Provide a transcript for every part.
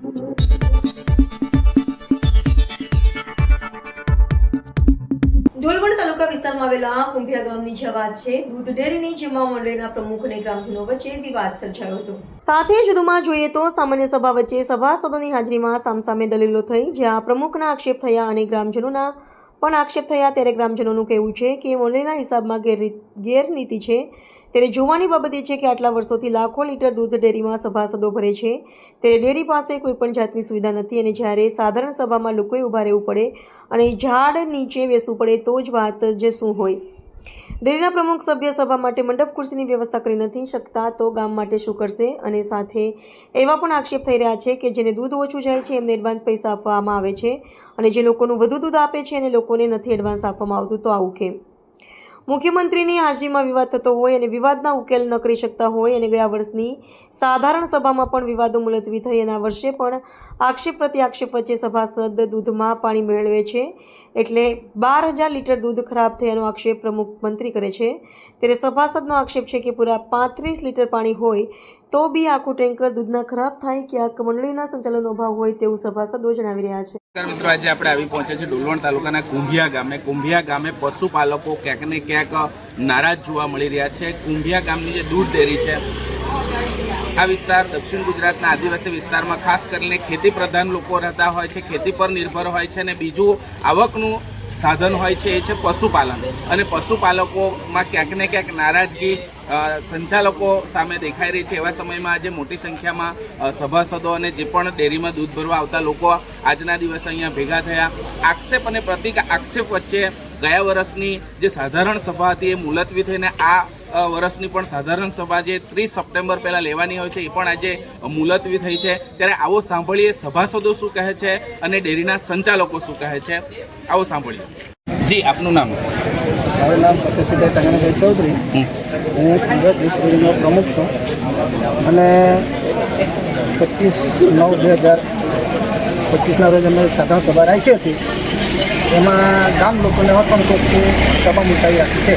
ડોલવણ તાલુકા વિસ્તારમાં આવેલા કુંભિયા ગામની જે વાત છે, દૂધ ડેરીની જેમાં મંડળીના પ્રમુખ અને ગ્રામજનો વચ્ચે વિવાદ સર્જાયો હતો. સાથે જ જોઈએ તો સામાન્ય સભા વચ્ચે સભાસદોની હાજરીમાં સામસામે દલીલો થઈ, જ્યાં પ્રમુખના આક્ષેપ થયા અને ગ્રામજનોના પણ આક્ષેપ થયા. ત્યારે ગ્રામજનોનું કહેવું છે કે મંડળીના હિસાબમાં ગેરરી- ગેરનીતિ છે ત્યારે જોવાની બાબત એ છે કે આટલા વર્ષોથી લાખો લીટર દૂધ ડેરીમાં સભાસદો ભરે છે. ત્યારે ડેરી પાસે કોઈ પણ જાતની સુવિધા નથી અને જ્યારે સાધારણ સભામાં લોકોએ ઊભા રહેવું પડે અને ઝાડ નીચે બેસવું પડે તો જ વાત જ શું હોય. ડેરીના પ્રમુખ સભ્ય સભા માટે મંડપ ખુરશીની વ્યવસ્થા કરી નથી શકતા તો ગામ માટે શું કરશે? અને સાથે એવા પણ આક્ષેપ થઈ રહ્યા છે કે જેને દૂધ ઓછું જાય છે એમને એડવાન્સ પૈસા આપવામાં આવે છે અને જે લોકોનું વધુ દૂધ આપે છે અને લોકોને નથી એડવાન્સ આપવામાં આવતું તો આવું કેમ? મુખ્યમંત્રીની હાજરીમાં વિવાદ થતો હોય અને વિવાદના ઉકેલ ન કરી શકતા હોય અને ગયા વર્ષની સાધારણ સભામાં પણ વિવાદો મુલતવી થઈ આ વર્ષે પણ આક્ષેપ પ્રતિ આક્ષેપ વચ્ચે સભાસદ દૂધમાં પાણી મેળવે છે. એટલે બાર હજાર લીટર દૂધ ખરાબ થયાનો આક્ષેપ પ્રમુખ મંત્રી કરે છે. ત્યારે સભાસદનો આક્ષેપ છે કે પૂરા પાંત્રીસ લીટર પાણી હોય તો બી આખું ટેન્કર દૂધના ખરાબ થાય ક્યાંક મંડળીના સંચાલનનો અભાવ હોય તેવું સભાસદો જણાવી રહ્યા છે. મિત્રો, આજે આપણે આવી પહોંચ્યા છે ડોલવણ તાલુકાના કુંભિયા ગામે. કુંભિયા ગામે પશુપાલકો ક્યાંક ને ક્યાંક નારાજ જોવા મળી રહ્યા છે. કુંભિયા ગામની જે દૂધ ડેરી છે આ વિસ્તાર દક્ષિણ ગુજરાતના આદિવાસી વિસ્તારમાં ખાસ કરીને ખેતી પ્રધાન લોકો રહેતા હોય છે, ખેતી પર નિર્ભર હોય છે અને બીજું આવકનું સાધન હોય છે એ છે પશુપાલન. અને પશુપાલકોમાં ક્યાંક ને ક્યાંક નારાજગી સંચાલકો સામે દેખાઈ રહી છે. એવા સમયમાં આજે મોટી સંખ્યામાં સભાસદો અને જે પણ ડેરીમાં દૂધ ભરવા આવતા લોકો આજના દિવસે અહીંયા ભેગા થયા. આક્ષેપ અને પ્રતિક આક્ષેપ વચ્ચે ગયા વર્ષની જે સાધારણ સભા હતી એ મુલતવી થઈને આ વર્ષની પણ સાધારણ સભા જે ત્રીસ સપ્ટેમ્બર પહેલાં લેવાની હોય છે એ પણ આજે મુલતવી થઈ છે. ત્યારે આવો સાંભળીએ સભાસદો શું કહે છે અને ડેરીના સંચાલકો શું કહે છે. આવો સાંભળીએ. જી આપનું નામ? મારું નામ પ્રકાશભાઈ ટંગણભાઈ ચૌધરી. હું સુરત ડિસ્ટ્રિક્ટનો પ્રમુખ છું. અને પચીસ નવ બે હજાર પચીસના રોજ અમે સાધારણ સભા રાખી હતી. એમાં ગામ લોકોને અસંતોષથી સભા મુકાવી રાખી છે.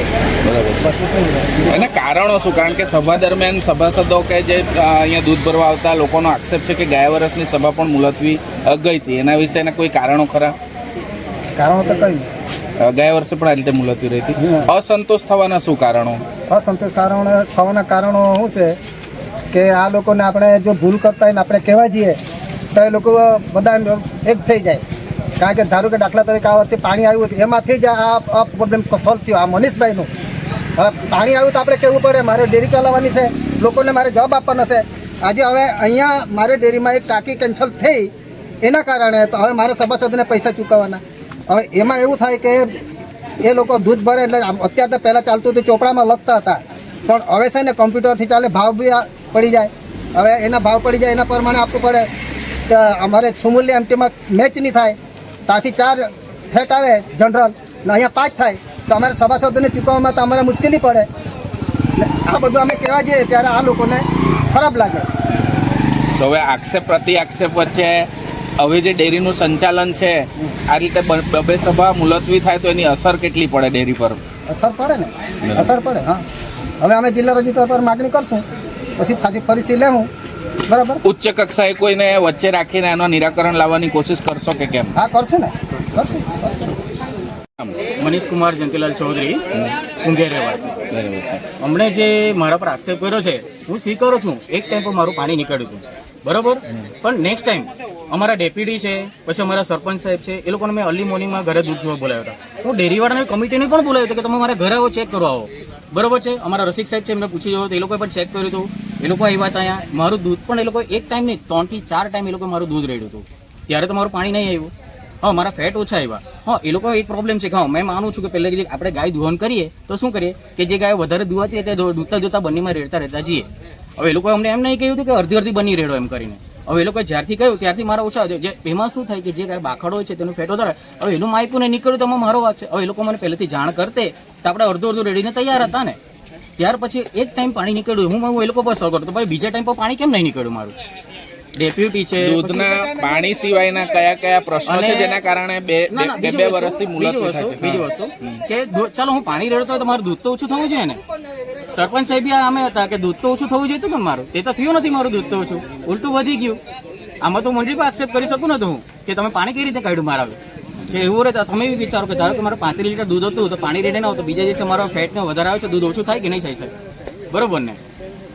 બસ અને કારણો શું? કારણ કે સભા દરમિયાન સભાસદો કે જે અહીંયા દૂધ ભરવા આવતા લોકોનો આક્ષેપ છે કે ગયા વર્ષની સભા પણ મુલતવી ગઈ હતી. એના વિશેના કોઈ કારણો ખરા? કારણો તો કઈ. અ, ગયા વર્ષે પણ આ રીતે મુલતવી રહી હતી. અસંતોષ થવાના શું કારણો? અસંતોષ કારણો થવાના કારણો શું છે? કે આ લોકોને આપણે જો ભૂલ કરતા હોય ને આપણે કહેવા જઈએ તો એ લોકો બધા એક થઈ જાય. કારણ કે ધારો કે દાખલા તરીકે આ વર્ષે પાણી આવ્યું હતું, એમાંથી જ આ પ્રોબ્લેમ સોલ્વ થયો. આ મનીષભાઈનું. હવે પાણી આવ્યું તો આપણે કહેવું પડે? મારે ડેરી ચલાવવાની છે. લોકોને મારે જવાબ આપવાનો છે. આજે હવે અહીંયા મારે ડેરીમાં એક ટાંકી કેન્સલ થઈ. એના કારણે તો હવે મારે સભાસદને પૈસા ચૂકવવાના. હવે એમાં એવું થાય કે એ લોકો દૂધ ભરે એટલે અત્યારે તો પહેલાં ચાલતું હતું, ચોપડામાં લખતા હતા. પણ હવે છે ને કોમ્પ્યુટરથી ચાલે, ભાવ બી પડી જાય. હવે એના ભાવ પડી જાય એના પ્રમાણે આપવું પડે. કે અમારે સુમૂલ્ય એમટીમાં મેચ નહીં થાય. ત્યાંથી ચાર ફેટ આવે જનરલ ને અહીંયા પાંચ થાય. તો અમારે સભાસદોને ચૂકવવામાં તો અમારે મુશ્કેલી પડે. આ બધું અમે કહેવા જઈએ ત્યારે આ લોકોને ખરાબ લાગે. તો હવે આક્ષેપ પ્રતિ આક્ષેપ વચ્ચે હવે જે ડેરીનું સંચાલન છે આ રીતે બબે સભા મુલતવી થાય તો એની અસર કેટલી પડે ડેરી પર? અસર પડે ને? અસર પડે હા. હવે અમે જિલ્લા રજિસ્ટર પર માગણી કરશું. પછી પાછી ફરીથી લેવું બરાબર. ઉચ્ચ કક્ષાએ કોઈને વચ્ચે રાખીને એનો નિરાકરણ લાવવાની કોશિશ કરશો કે કેમ? હા કરશું ને. કરશું. મનીષ કુમાર જંતીલાલ ચૌધરી કુંભે રહેવાસી. હમણે જે મારા પર આક્ષેપ કર્યો છે હું સ્વીકારું છું. એક ટાઈમ પર મારું પાણી નીકળ્યું હતું. બરોબર? પણ નેક્સ્ટ ટાઈમ અમારા ડેપ્યુટી છે પછી અમારા સરપંચ સાહેબ છે એ લોકોને મેં અર્લી મોર્નિંગમાં ઘરે દૂધ જોવા બોલાવ્યા હતા. હું ડેરીવાળાની કમિટીને પણ બોલાવ્યો હતો કે તમે મારા ઘરે આવો ચેક કરવા આવો. બરોબર છે? અમારા રસિક સાહેબ છે એમને પૂછી જવો તો એ લોકોએ પણ ચેક કર્યું હતું. એ લોકો આવ્યા હતા અહીંયા મારું દૂધ પણ એ લોકો એક ટાઈમ નહીં ત્રણથી ચાર ટાઈમ એ લોકો મારું દૂધ રેડ્યું હતું. ત્યારે તો મારું પાણી નહીં આવ્યું. હા, મારા ફેટ ઓછા આવ્યા. હા, એ લોકો એક પ્રોબ્લેમ છે કે હા, મેં માનું છું કે પહેલે આપણે ગાય દુહન કરીએ, તો શું કરીએ? કે જે ગાય વધારે દુવાતી હોય તે દૂધતા જોતા બંનેમાં રેડતા રહેતા જઈએ. હવે એ લોકો અમને એમ નહીં કહ્યું હતું કે અડધી અડધી બની રેડો એમ કરીને. હવે એ લોકો જ્યારથી કહ્યું, ત્યારથી મારા ઓછા જે એમાં શું થાય કે જે ગાય બાખડો હોય છે, તેનું ફેટ વધારે હવે એનું માયપું ને નીકળ્યું તો મારો વાત છે. હવે એ લોકો મને પહેલેથી જાણ કરતે, તો આપણે અડધો અડધો રેડીને તૈયાર હતા ને. ત્યાર પછી એક ટાઈમ પાણી નીકળ્યું હું મારું એ લોકો પર સોલ્વ કરતો ભાઈ બીજા ટાઈમ પર પાણી કેમ નહીં નીકળ્યું મારું? ડેપ્યુટી છે દૂધના પાણી સિવાયના કયા કયા પ્રશ્નો છે જેના કારણે બે બે બે વર્ષથી મુલત વસ્તુ- બીજી વસ્તુ કે ચાલો હું પાણી રેડતો હોય તો મારું દૂધ તો ઓછું થવું જોઈએ ને? સરપંચ સાહેબ અમે હતા કે દૂધ તો ઓછું થવું જોઈએ ને મારું તે તો થયું નથી મારું દૂધ તો ઓછું. ઉલટું વધી ગયું. આમાં તો મંડળી પર એક્સેપ્ટ કરી શકું ને તો હું કે તમે પાણી કઈ રીતે કાઢ્યું મારા? એવું રહે તો તમે બી વિચારો કે ધારો કે મારે પાંત્રીસ લીટર દૂધ હતું તો પાણી રેડે ના હોય તો બીજા દિવસે મારો ફેટનો વધારે આવે છે દૂધ ઓછું થાય કે નહીં થઈ શકે બરોબર ને?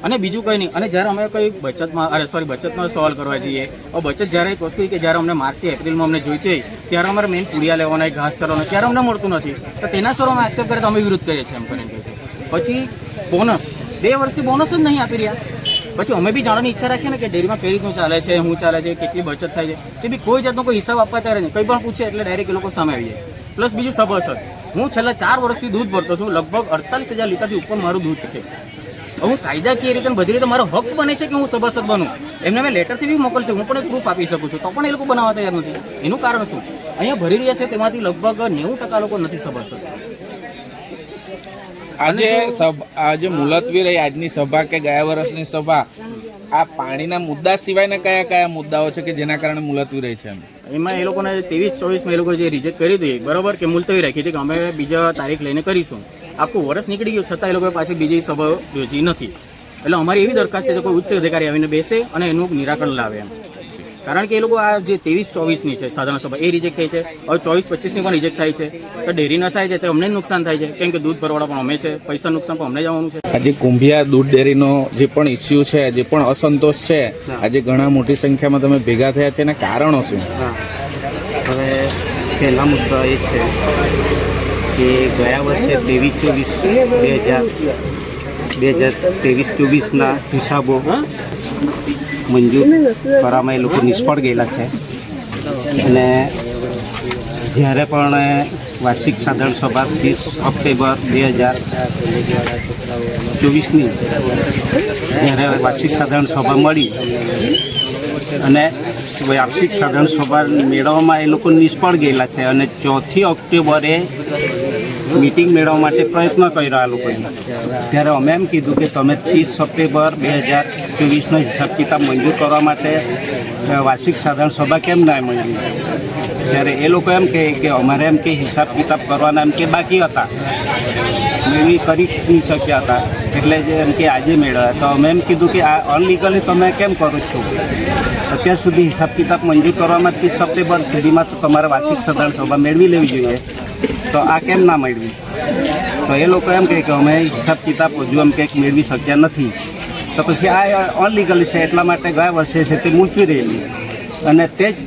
અને બીજું કંઈ નહીં. અને જ્યારે અમે કોઈ બચતમાં અરે સોરી બચતમાં સોલ્વ કરવા જઈએ બચત જ્યારે એક વસ્તુ કે જ્યારે અમને માર્ચથી એપ્રિલમાં અમને જોઈતી હોય ત્યારે અમારે મેઇન પૂડિયા લેવાના હોય, ઘાસ ચરવાનો ત્યારે અમને મળતું નથી. તો તેના સ્વરો એક્સેપ્ટ કરે તો અમે વિરોધ કરીએ છીએ એમ કરીને કહે છે. પછી બોનસ બે વર્ષથી બોનસ જ નહીં આપી રહ્યા. પછી અમે બી જાણવાની ઈચ્છા રાખીએ ને કે ડેરીમાં કઈ રીતનું ચાલે છે શું ચાલે છે, કેટલી બચત થાય છે, તે બી કોઈ જાતનો કોઈ હિસાબ આપવા ત્યારે નહીં. કંઈ પણ પૂછે એટલે ડાયરેક્ટ એ લોકો સામે આવી જાય. પ્લસ બીજું સબસદ હું છેલ્લા ચાર વર્ષથી દૂધ ભરતો છું, લગભગ અડતાલીસ હજાર લીટરથી ઉપર મારું દૂધ છે. હું હું કાયદાકીય રીતે બધી રીતે મારો હક બને છે કે હું સભાસદ બનું? એમને મેં લેટરથી બી મોકલ છે, હું પણ પ્રૂફ આપી શકું છું. તો પણ એ લોકો બનાવવા તૈયાર નથી. એનું કારણ શું? અહીંયા ભરી રહ્યા છે, તેમાંથી લગભગ નેવું ટકા લોકો નથી સભાસદ આજે આજે મુલતવી રહી આજની સભા કે ગયા વર્ષની સભા આ પાણીના મુદ્દા સિવાયના કયા કયા મુદ્દાઓ છે કે જેના કારણે મુલતવી રહી છે એમ? એમાં એ લોકોને ત્રેવીસ ચોવીસમાં એ લોકો જે રિજેક્ટ કરી હતી બરાબર કે મુલતવી રાખી હતી કે અમે બીજા તારીખ લઈને કરીશું. આખું વર્ષ નીકળી ગયું છતાં એ લોકોએ પાછી બીજી સભા યોજી નથી. એટલે અમારી એવી દરખાસ્ત છે કે કોઈ ઉચ્ચ અધિકારી આવીને બેસે અને એનું નિરાકરણ લાવે એમ. કારણ કે એ લોકો આ જે ત્રેવીસ ચોવીસની છે સાધારણ સભા એ રિજેક્ટ થઈ છે. હવે ચોવીસ પચીસની પણ રિજેક્ટ થાય છે. તો ડેરી ન થાય છે તો અમને જ નુકસાન થાય છે. કેમ કે દૂધ ભરવાડા પણ અમે છે પૈસા નુકસાન પણ અમને જવાનું છે. આજે કુંભિયા દૂધ ડેરીનો જે પણ ઇસ્યુ છે જે પણ અસંતોષ છે આજે ઘણા મોટી સંખ્યામાં તમે ભેગા થયા છે એના કારણો શું? હવે પહેલા મુદ્દો એ છે કે ગયા વર્ષે ત્રેવીસ ચોવીસ બે હજાર બે હજાર ત્રેવીસ ચોવીસના હિસાબો મંજૂર કરવામાં એ લોકો નિષ્ફળ ગયેલા છે. અને જ્યારે પણ વાર્ષિક સાધારણ સભા ત્રીસ ઓક્ટોબર બે હજાર ચોવીસની, જ્યારે વાર્ષિક સાધારણ સભા મળી અને વાર્ષિક સાધારણ સભા મેળવવામાં એ લોકો નિષ્ફળ ગયેલા છે અને ચોથી ઓક્ટોબરે મિટિંગ મેળવવા માટે પ્રયત્ન કર્યો આ લોકોએ. ત્યારે અમે એમ કીધું કે તમે ત્રીસ સપ્ટેમ્બર બે હજાર ચોવીસનો હિસાબ કિતાબ મંજૂર કરવા માટે વાર્ષિક સાધારણ સભા કેમ ના મંજૂર? ત્યારે એ લોકો એમ કહે કે અમારે એમ કે હિસાબ કિતાબ કરવાના એમ કે બાકી હતા. મેળવી કરી નહીં શક્યા હતા. એટલે જે એમ કે આજે મેળવ્યા. તો અમે એમ કીધું કે આ અનલીગલી તમે કેમ કરો છો? અત્યાર સુધી હિસાબ કિતાબ મંજૂર કરવામાં ત્રીસ સપ્ટેમ્બર સુધીમાં તો તમારે વાર્ષિક સાધારણ સભા મેળવી લેવી જોઈએ. તો આ કેમ ના મેળવી? તો એ લોકો એમ કહે કે અમે હિસાબ કિતાબ હજુ એમ કંઈક મેળવી શક્યા નથી. તો પછી આ અનલીગલ છે એટલા માટે ગયા વર્ષે છે તે મૂકી રહેલી. અને તે જ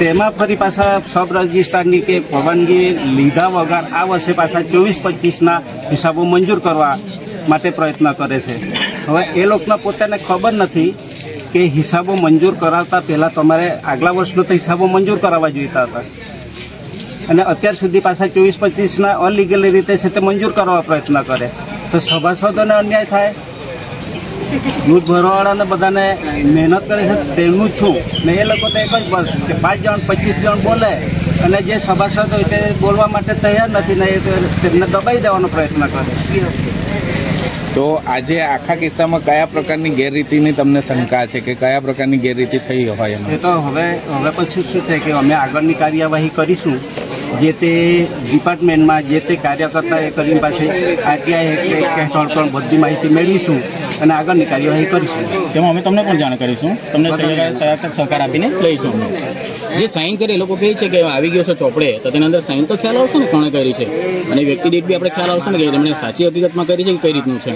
તેમાં ફરી પાછા સબ રજિસ્ટ્રારની કે પરવાનગી લીધા વગર આ વર્ષે પાછા ચોવીસ પચીસના હિસાબો મંજૂર કરવા માટે પ્રયત્ન કરે છે. હવે એ લોકોને પોતાને ખબર નથી કે હિસાબો મંજૂર કરાવતા પહેલાં તમારે આગલા વર્ષનો તો હિસાબો મંજૂર કરાવવા જોઈતા હતા. અને અત્યાર સુધી પાછા ચોવીસ પચીસના અનલીગલી રીતે છે તે મંજૂર કરવા પ્રયત્ન કરે. તો સભાસદોને અન્યાય થાય? દૂધ ભરવાવાળાને બધાને મહેનત કરે છે તેમનું છું. ને એ લોકો તો એક જ બસ કે પાંચ જણ પચીસ જણ બોલે અને જે સભાસદ હોય તે બોલવા માટે તૈયાર નથી ને તેમને દબાઈ દેવાનો પ્રયત્ન કરે. તો આજે આખા કિસ્સામાં કયા પ્રકારની ગેરરીતિની તમને શંકા છે કે કયા પ્રકારની ગેરરીતિ થઈ હોય એમાં? એ તો હવે હવે પછી શું છે કે અમે આગળની કાર્યવાહી કરીશું. જે તે ડિપાર્ટમેન્ટમાં જે તે કાર્યકર્તા એ કરીને પાસે આરટીઆઈ હેઠળ પણ બધી માહિતી મેળવીશું. અને આગળની કાર્યવાહી કરીશું. જેમાં અમે તમને પણ જાણ કરીશું. તમને સહકાર આપીને લઈશું અમે. જે સાઇન કરે એ લોકો કહે છે કે આવી ગયો છે ચોપડે તો તેની અંદર સાઇન તો ખ્યાલ આવશે ને કોણે કરી છે? અને વ્યક્તિ દીઠ બી આપણે ખ્યાલ આવશે ને કે તેમણે સાચી હકીકતમાં કરી છે કે કઈ રીતનું છે